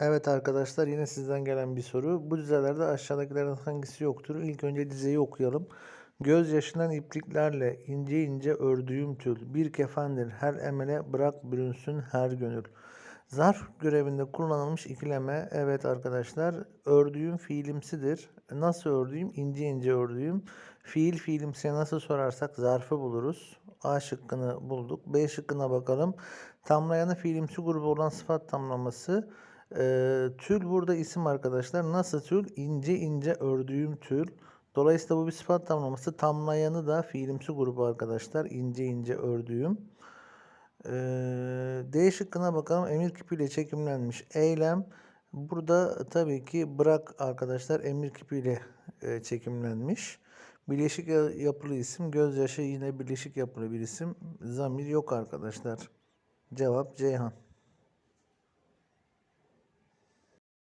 Evet arkadaşlar yine sizden gelen bir soru. Bu dizelerde aşağıdakilerden hangisi yoktur? İlk önce dizeyi okuyalım. Göz yaşından ipliklerle ince ince ördüğüm tül bir kefendir. Her emele bırak bürünsün her gönül. Zarf görevinde kullanılmış ikileme. Evet arkadaşlar ördüğüm fiilimsidir. Nasıl ördüğüm? İnce ince ördüğüm. Fiil fiilimsiye nasıl sorarsak zarfı buluruz. A şıkkını bulduk. B şıkkına bakalım. Tamlayanı fiilimsi grubu olan sıfat tamlaması. Ee, tül burada isim arkadaşlar. Nasıl tül? İnce ince ördüğüm tül. Dolayısıyla bu bir sıfat tamlaması. Tamlayanı da fiilimsi grubu arkadaşlar. İnce ince ördüğüm. Ee, D şıkkına bakalım. Emir kipiyle çekimlenmiş eylem. Burada tabii ki bırak arkadaşlar emir kipiyle e, çekimlenmiş. Bileşik ya- yapılı isim. Gözyaşı yine bileşik yapılı bir isim. Zamir yok arkadaşlar. Cevap Ceyhan.